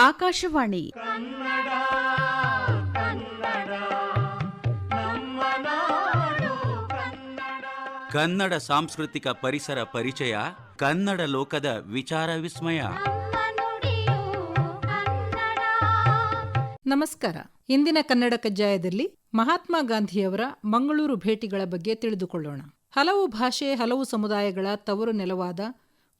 ಆಕಾಶವಾಣಿ. ಕನ್ನಡ ಸಾಂಸ್ಕೃತಿಕ ಪರಿಸರ ಪರಿಚಯ ಕನ್ನಡ ಲೋಕದ ವಿಚಾರ ವಿಸ್ಮಯ. ನಮಸ್ಕಾರ. ಇಂದಿನ ಕನ್ನಡ ಕಜ್ಜಾಯದಲ್ಲಿ ಮಹಾತ್ಮ ಗಾಂಧಿಯವರ ಮಂಗಳೂರು ಭೇಟಿಗಳ ಬಗ್ಗೆ ತಿಳಿದುಕೊಳ್ಳೋಣ. ಹಲವು ಭಾಷೆ ಹಲವು ಸಮುದಾಯಗಳ ತವರು ನೆಲವಾದ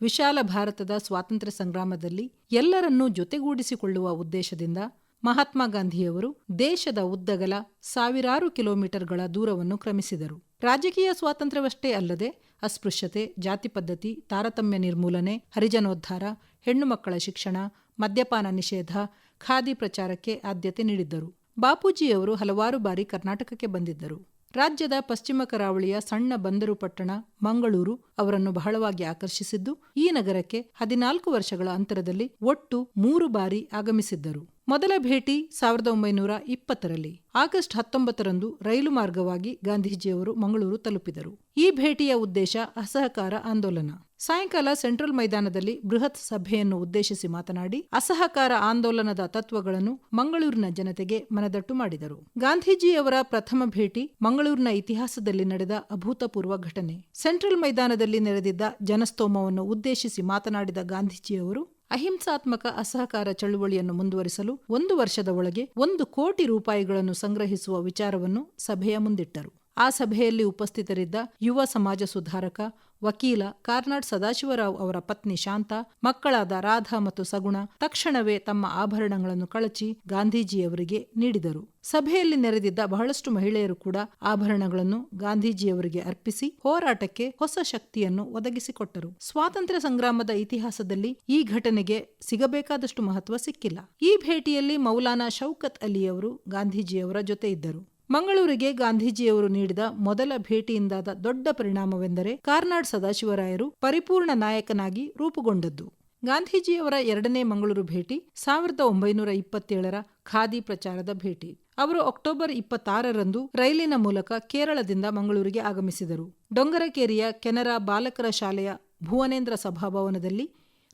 ವಿಶಾಲ ಭಾರತದ ಸ್ವಾತಂತ್ರ್ಯ ಸಂಗ್ರಾಮದಲ್ಲಿ ಎಲ್ಲರನ್ನೂ ಜೊತೆಗೂಡಿಸಿಕೊಳ್ಳುವ ಉದ್ದೇಶದಿಂದ ಮಹಾತ್ಮ ಗಾಂಧಿಯವರು ದೇಶದ ಉದ್ದಗಲ ಸಾವಿರಾರು ಕಿಲೋಮೀಟರ್ಗಳ ದೂರವನ್ನು ಕ್ರಮಿಸಿದರು. ರಾಜಕೀಯ ಸ್ವಾತಂತ್ರ್ಯವಷ್ಟೇ ಅಲ್ಲದೆ ಅಸ್ಪೃಶ್ಯತೆ, ಜಾತಿ ಪದ್ಧತಿ, ತಾರತಮ್ಯ ನಿರ್ಮೂಲನೆ, ಹರಿಜನೋದ್ಧಾರ, ಹೆಣ್ಣು ಮಕ್ಕಳ ಶಿಕ್ಷಣ, ಮದ್ಯಪಾನ ನಿಷೇಧ, ಖಾದಿ ಪ್ರಚಾರಕ್ಕೆ ಆದ್ಯತೆ ನೀಡಿದ್ದರು. ಬಾಪೂಜಿಯವರು ಹಲವಾರು ಬಾರಿ ಕರ್ನಾಟಕಕ್ಕೆ ಬಂದಿದ್ದರು. ರಾಜ್ಯದ ಪಶ್ಚಿಮ ಕರಾವಳಿಯ ಸಣ್ಣ ಬಂದರು ಪಟ್ಟಣ ಮಂಗಳೂರು ಅವರನ್ನು ಬಹಳವಾಗಿ ಆಕರ್ಷಿಸಿದ್ದು, ಈ ನಗರಕ್ಕೆ ಹದಿನಾಲ್ಕು ವರ್ಷಗಳ ಅಂತರದಲ್ಲಿ ಒಟ್ಟು ಮೂರು ಬಾರಿ ಆಗಮಿಸಿದ್ದರು. ಮೊದಲ ಭೇಟಿ ಸಾವಿರದ ಒಂಬೈನೂರ ಇಪ್ಪತ್ತರಲ್ಲಿ. ಆಗಸ್ಟ್ ಹತ್ತೊಂಬತ್ತರಂದು ರೈಲು ಮಾರ್ಗವಾಗಿ ಗಾಂಧೀಜಿಯವರು ಮಂಗಳೂರು ತಲುಪಿದರು. ಈ ಭೇಟಿಯ ಉದ್ದೇಶ ಅಸಹಕಾರ ಆಂದೋಲನ. ಸಾಯಂಕಾಲ ಸೆಂಟ್ರಲ್ ಮೈದಾನದಲ್ಲಿ ಬೃಹತ್ ಸಭೆಯನ್ನು ಉದ್ದೇಶಿಸಿ ಮಾತನಾಡಿ ಅಸಹಕಾರ ಆಂದೋಲನದ ತತ್ವಗಳನ್ನು ಮಂಗಳೂರಿನ ಜನತೆಗೆ ಮನದಟ್ಟು ಮಾಡಿದರು. ಗಾಂಧೀಜಿಯವರ ಪ್ರಥಮ ಭೇಟಿ ಮಂಗಳೂರಿನ ಇತಿಹಾಸದಲ್ಲಿ ನಡೆದ ಅಭೂತಪೂರ್ವ ಘಟನೆ. ಸೆಂಟ್ರಲ್ ಮೈದಾನದಲ್ಲಿ ನೆರೆದಿದ್ದ ಜನಸ್ತೋಮವನ್ನು ಉದ್ದೇಶಿಸಿ ಮಾತನಾಡಿದ ಗಾಂಧೀಜಿಯವರು, ಅಹಿಂಸಾತ್ಮಕ ಅಸಹಕಾರ ಚಳುವಳಿಯನ್ನು ಮುಂದುವರಿಸಲು ಒಂದು ವರ್ಷದ ಒಳಗೆ ಒಂದು ಕೋಟಿ ರೂಪಾಯಿಗಳನ್ನು ಸಂಗ್ರಹಿಸುವ ವಿಚಾರವನ್ನು ಸಭೆಯ ಮುಂದಿಟ್ಟರು. ಆ ಸಭೆಯಲ್ಲಿ ಉಪಸ್ಥಿತರಿದ್ದ ಯುವ ಸಮಾಜ ಸುಧಾರಕ ವಕೀಲ ಕಾರ್ನಾಡ್ ಸದಾಶಿವರಾವ್ ಅವರ ಪತ್ನಿ ಶಾಂತ, ಮಕ್ಕಳಾದ ರಾಧಾ ಮತ್ತು ಸಗುಣ ತಕ್ಷಣವೇ ತಮ್ಮ ಆಭರಣಗಳನ್ನು ಕಳಚಿ ಗಾಂಧೀಜಿಯವರಿಗೆ ನೀಡಿದರು. ಸಭೆಯಲ್ಲಿ ನೆರೆದಿದ್ದ ಬಹಳಷ್ಟು ಮಹಿಳೆಯರು ಕೂಡ ಆಭರಣಗಳನ್ನು ಗಾಂಧೀಜಿಯವರಿಗೆ ಅರ್ಪಿಸಿ ಹೋರಾಟಕ್ಕೆ ಹೊಸ ಶಕ್ತಿಯನ್ನು ಒದಗಿಸಿಕೊಟ್ಟರು. ಸ್ವಾತಂತ್ರ್ಯ ಸಂಗ್ರಾಮದ ಇತಿಹಾಸದಲ್ಲಿ ಈ ಘಟನೆಗೆ ಸಿಗಬೇಕಾದಷ್ಟು ಮಹತ್ವ ಸಿಕ್ಕಿಲ್ಲ. ಈ ಭೇಟಿಯಲ್ಲಿ ಮೌಲಾನಾ ಶೌಕತ್ ಅಲಿಯವರು ಗಾಂಧೀಜಿಯವರ ಜೊತೆ ಇದ್ದರು. ಮಂಗಳೂರಿಗೆ ಗಾಂಧೀಜಿಯವರು ನೀಡಿದ ಮೊದಲ ಭೇಟಿಯಿಂದಾದ ದೊಡ್ಡ ಪರಿಣಾಮವೆಂದರೆ ಕಾರ್ನಾಡ್ ಸದಾಶಿವರಾಯರು ಪರಿಪೂರ್ಣ ನಾಯಕನಾಗಿ ರೂಪುಗೊಂಡದ್ದು. ಗಾಂಧೀಜಿಯವರ ಎರಡನೇ ಮಂಗಳೂರು ಭೇಟಿ ಸಾವಿರದ ಒಂಬೈನೂರ ಇಪ್ಪತ್ತೇಳರ ಖಾದಿ ಪ್ರಚಾರದ ಭೇಟಿ. ಅವರು ಅಕ್ಟೋಬರ್ ಇಪ್ಪತ್ತಾರರಂದು ರೈಲಿನ ಮೂಲಕ ಕೇರಳದಿಂದ ಮಂಗಳೂರಿಗೆ ಆಗಮಿಸಿದರು. ಡೊಂಗರಕೇರಿಯ ಕೆನರಾ ಬಾಲಕರ ಶಾಲೆಯ ಭುವನೇಂದ್ರ ಸಭಾಭವನದಲ್ಲಿ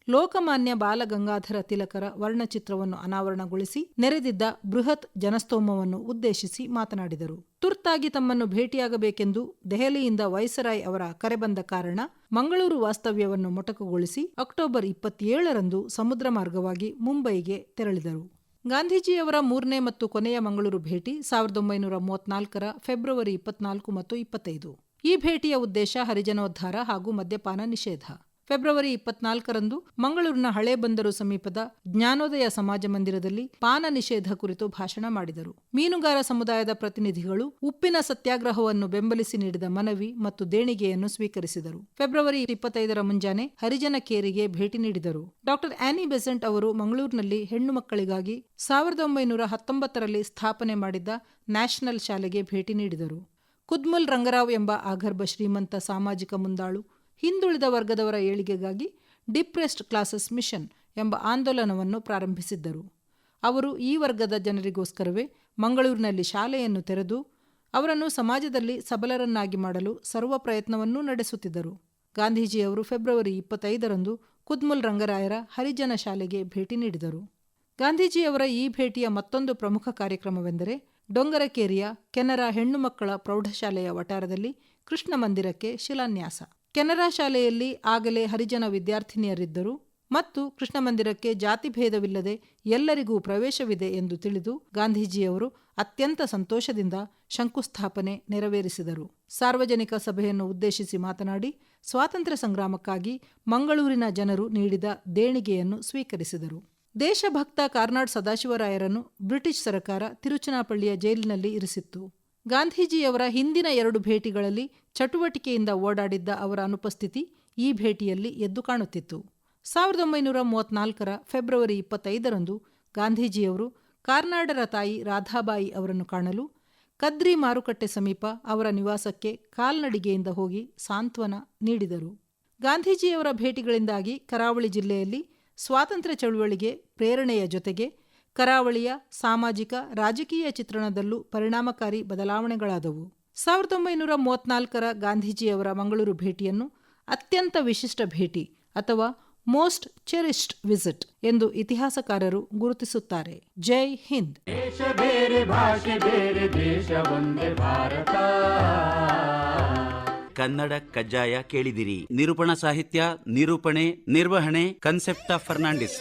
ಲೋಕಮಾನ್ಯ ಬಾಲಗಂಗಾಧರ ತಿಲಕರ ವರ್ಣಚಿತ್ರವನ್ನು ಅನಾವರಣಗೊಳಿಸಿ ನೆರೆದಿದ್ದ ಬೃಹತ್ ಜನಸ್ತೋಮವನ್ನು ಉದ್ದೇಶಿಸಿ ಮಾತನಾಡಿದರು. ತುರ್ತಾಗಿ ತಮ್ಮನ್ನು ಭೇಟಿಯಾಗಬೇಕೆಂದು ದೆಹಲಿಯಿಂದ ವೈಸರಾಯ್ ಅವರ ಕರೆ ಬಂದ ಕಾರಣ ಮಂಗಳೂರು ವಾಸ್ತವ್ಯವನ್ನು ಮೊಟಕುಗೊಳಿಸಿ ಅಕ್ಟೋಬರ್ ಇಪ್ಪತ್ತೇಳರಂದು ಸಮುದ್ರ ಮಾರ್ಗವಾಗಿ ಮುಂಬೈಗೆ ತೆರಳಿದರು. ಗಾಂಧೀಜಿಯವರ ಮೂರನೇ ಮತ್ತು ಕೊನೆಯ ಮಂಗಳೂರು ಭೇಟಿ ಸಾವಿರದ ಒಂಬೈನೂರ ಮೂವತ್ನಾಲ್ಕರ ಫೆಬ್ರವರಿ ಇಪ್ಪತ್ನಾಲ್ಕು ಮತ್ತು ಇಪ್ಪತ್ತೈದು. ಈ ಭೇಟಿಯ ಉದ್ದೇಶ ಹರಿಜನೋದ್ಧಾರ ಹಾಗೂ ಮದ್ಯಪಾನ ನಿಷೇಧ. ಫೆಬ್ರವರಿ ಇಪ್ಪತ್ನಾಲ್ಕರಂದು ಮಂಗಳೂರಿನ ಹಳೆ ಬಂದರು ಸಮೀಪದ ಜ್ಞಾನೋದಯ ಸಮಾಜ ಮಂದಿರದಲ್ಲಿ ಪಾನ ನಿಷೇಧ ಕುರಿತು ಭಾಷಣ ಮಾಡಿದರು. ಮೀನುಗಾರ ಸಮುದಾಯದ ಪ್ರತಿನಿಧಿಗಳು ಉಪ್ಪಿನ ಸತ್ಯಾಗ್ರಹವನ್ನು ಬೆಂಬಲಿಸಿ ನೀಡಿದ ಮನವಿ ಮತ್ತು ದೇಣಿಗೆಯನ್ನು ಸ್ವೀಕರಿಸಿದರು. ಫೆಬ್ರವರಿ ಇಪ್ಪತ್ತೈದರ ಮುಂಜಾನೆ ಹರಿಜನ ಕೇರಿಗೆ ಭೇಟಿ ನೀಡಿದರು. ಡಾಕ್ಟರ್ ಆನಿ ಬೆಸೆಂಟ್ ಅವರು ಮಂಗಳೂರಿನಲ್ಲಿ ಹೆಣ್ಣು ಮಕ್ಕಳಿಗಾಗಿ ಸಾವಿರದ ಒಂಬೈನೂರ ಹತ್ತೊಂಬತ್ತರಲ್ಲಿ ಸ್ಥಾಪನೆ ಮಾಡಿದ್ದ ನ್ಯಾಷನಲ್ ಶಾಲೆಗೆ ಭೇಟಿ ನೀಡಿದರು. ಕುದ್ಮುಲ್ ರಂಗರಾವ್ ಎಂಬ ಆಗರ್ಭ ಶ್ರೀಮಂತ ಸಾಮಾಜಿಕ ಮುಂದಾಳು ಹಿಂದುಳಿದ ವರ್ಗದವರ ಏಳಿಗೆಗಾಗಿ ಡಿಪ್ರೆಸ್ಡ್ ಕ್ಲಾಸಸ್ ಮಿಷನ್ ಎಂಬ ಆಂದೋಲನವನ್ನು ಪ್ರಾರಂಭಿಸಿದ್ದರು. ಅವರು ಈ ವರ್ಗದ ಜನರಿಗೋಸ್ಕರವೇ ಮಂಗಳೂರಿನಲ್ಲಿ ಶಾಲೆಯನ್ನು ತೆರೆದು ಅವರನ್ನು ಸಮಾಜದಲ್ಲಿ ಸಬಲರನ್ನಾಗಿ ಮಾಡಲು ಸರ್ವ ಪ್ರಯತ್ನವನ್ನೂ ನಡೆಸುತ್ತಿದ್ದರು. ಗಾಂಧೀಜಿಯವರು ಫೆಬ್ರವರಿ ಇಪ್ಪತ್ತೈದರಂದು ಕುದ್ಮುಲ್ ರಂಗರಾಯರ ಹರಿಜನ ಶಾಲೆಗೆ ಭೇಟಿ ನೀಡಿದರು. ಗಾಂಧೀಜಿಯವರ ಈ ಭೇಟಿಯ ಮತ್ತೊಂದು ಪ್ರಮುಖ ಕಾರ್ಯಕ್ರಮವೆಂದರೆ ಡೊಂಗರಕೇರಿಯ ಕೆನರಾ ಹೆಣ್ಣುಮಕ್ಕಳ ಪ್ರೌಢಶಾಲೆಯ ವಟಾರದಲ್ಲಿ ಕೃಷ್ಣ ಮಂದಿರಕ್ಕೆ ಶಿಲಾನ್ಯಾಸ. ಕೆನರಾ ಶಾಲೆಯಲ್ಲಿ ಆಗಲೇ ಹರಿಜನ ವಿದ್ಯಾರ್ಥಿನಿಯರಿದ್ದರು ಮತ್ತು ಕೃಷ್ಣ ಮಂದಿರಕ್ಕೆ ಜಾತಿ ಭೇದವಿಲ್ಲದೆ ಎಲ್ಲರಿಗೂ ಪ್ರವೇಶವಿದೆ ಎಂದು ತಿಳಿದು ಗಾಂಧೀಜಿಯವರು ಅತ್ಯಂತ ಸಂತೋಷದಿಂದ ಶಂಕುಸ್ಥಾಪನೆ ನೆರವೇರಿಸಿದರು. ಸಾರ್ವಜನಿಕ ಸಭೆಯನ್ನು ಉದ್ದೇಶಿಸಿ ಮಾತನಾಡಿ, ಸ್ವಾತಂತ್ರ್ಯ ಸಂಗ್ರಾಮಕ್ಕಾಗಿ ಮಂಗಳೂರಿನ ಜನರು ನೀಡಿದ ದೇಣಿಗೆಯನ್ನು ಸ್ವೀಕರಿಸಿದರು. ದೇಶಭಕ್ತ ಕಾರ್ನಾಡ್ ಸದಾಶಿವರಾಯರನ್ನು ಬ್ರಿಟಿಷ್ ಸರ್ಕಾರ ತಿರುಚನಾಪಳ್ಳಿಯ ಜೈಲಿನಲ್ಲಿ ಇರಿಸಿತ್ತು. ಗಾಂಧೀಜಿಯವರ ಹಿಂದಿನ ಎರಡು ಭೇಟಿಗಳಲ್ಲಿ ಚಟುವಟಿಕೆಯಿಂದ ಓಡಾಡಿದ್ದ ಅವರ ಅನುಪಸ್ಥಿತಿ ಈ ಭೇಟಿಯಲ್ಲಿ ಎದ್ದು ಕಾಣುತ್ತಿತ್ತು. ಸಾವಿರದ ಒಂಬೈನೂರ ಮೂವತ್ನಾಲ್ಕರ ಫೆಬ್ರವರಿ ಇಪ್ಪತ್ತೈದರಂದು ಗಾಂಧೀಜಿಯವರು ಕಾರ್ನಾಡರ ತಾಯಿ ರಾಧಾಬಾಯಿ ಅವರನ್ನು ಕಾಣಲು ಕದ್ರಿ ಮಾರುಕಟ್ಟೆ ಸಮೀಪ ಅವರ ನಿವಾಸಕ್ಕೆ ಕಾಲ್ನಡಿಗೆಯಿಂದ ಹೋಗಿ ಸಾಂತ್ವನ ನೀಡಿದರು. ಗಾಂಧೀಜಿಯವರ ಭೇಟಿಗಳಿಂದಾಗಿ ಕರಾವಳಿ ಜಿಲ್ಲೆಯಲ್ಲಿ ಸ್ವಾತಂತ್ರ್ಯ ಚಳುವಳಿಗೆ ಪ್ರೇರಣೆಯ ಜೊತೆಗೆ ಕರಾವಳಿಯ ಸಾಮಾಜಿಕ ರಾಜಕೀಯ ಚಿತ್ರಣದಲ್ಲೂ ಪರಿಣಾಮಕಾರಿ ಬದಲಾವಣೆಗಳಾದವು. ಸಾವಿರದ ಒಂಬೈನೂರ ಮೂವತ್ನಾಲ್ಕರ ಗಾಂಧೀಜಿಯವರ ಮಂಗಳೂರು ಭೇಟಿಯನ್ನು ಅತ್ಯಂತ ವಿಶಿಷ್ಟ ಭೇಟಿ ಅಥವಾ ಮೋಸ್ಟ್ ಚೆರಿಸ್ಡ್ ವಿಸಿಟ್ ಎಂದು ಇತಿಹಾಸಕಾರರು ಗುರುತಿಸುತ್ತಾರೆ. ಜೈ ಹಿಂದ್. ದೇಶ ಬೇರೆ ಭಾಷೆ ಬೇರೆ ದೇಶ ಒಂದೇ ಭಾರತ. ಕನ್ನಡ ಕಜ್ಜಾಯ ಕೇಳಿದಿರಿ. ನಿರೂಪಣಾ ಸಾಹಿತ್ಯ ನಿರೂಪಣೆ ನಿರ್ವಹಣೆ ಕನ್ಸೆಪ್ಟ ಫರ್ನಾಂಡಿಸ್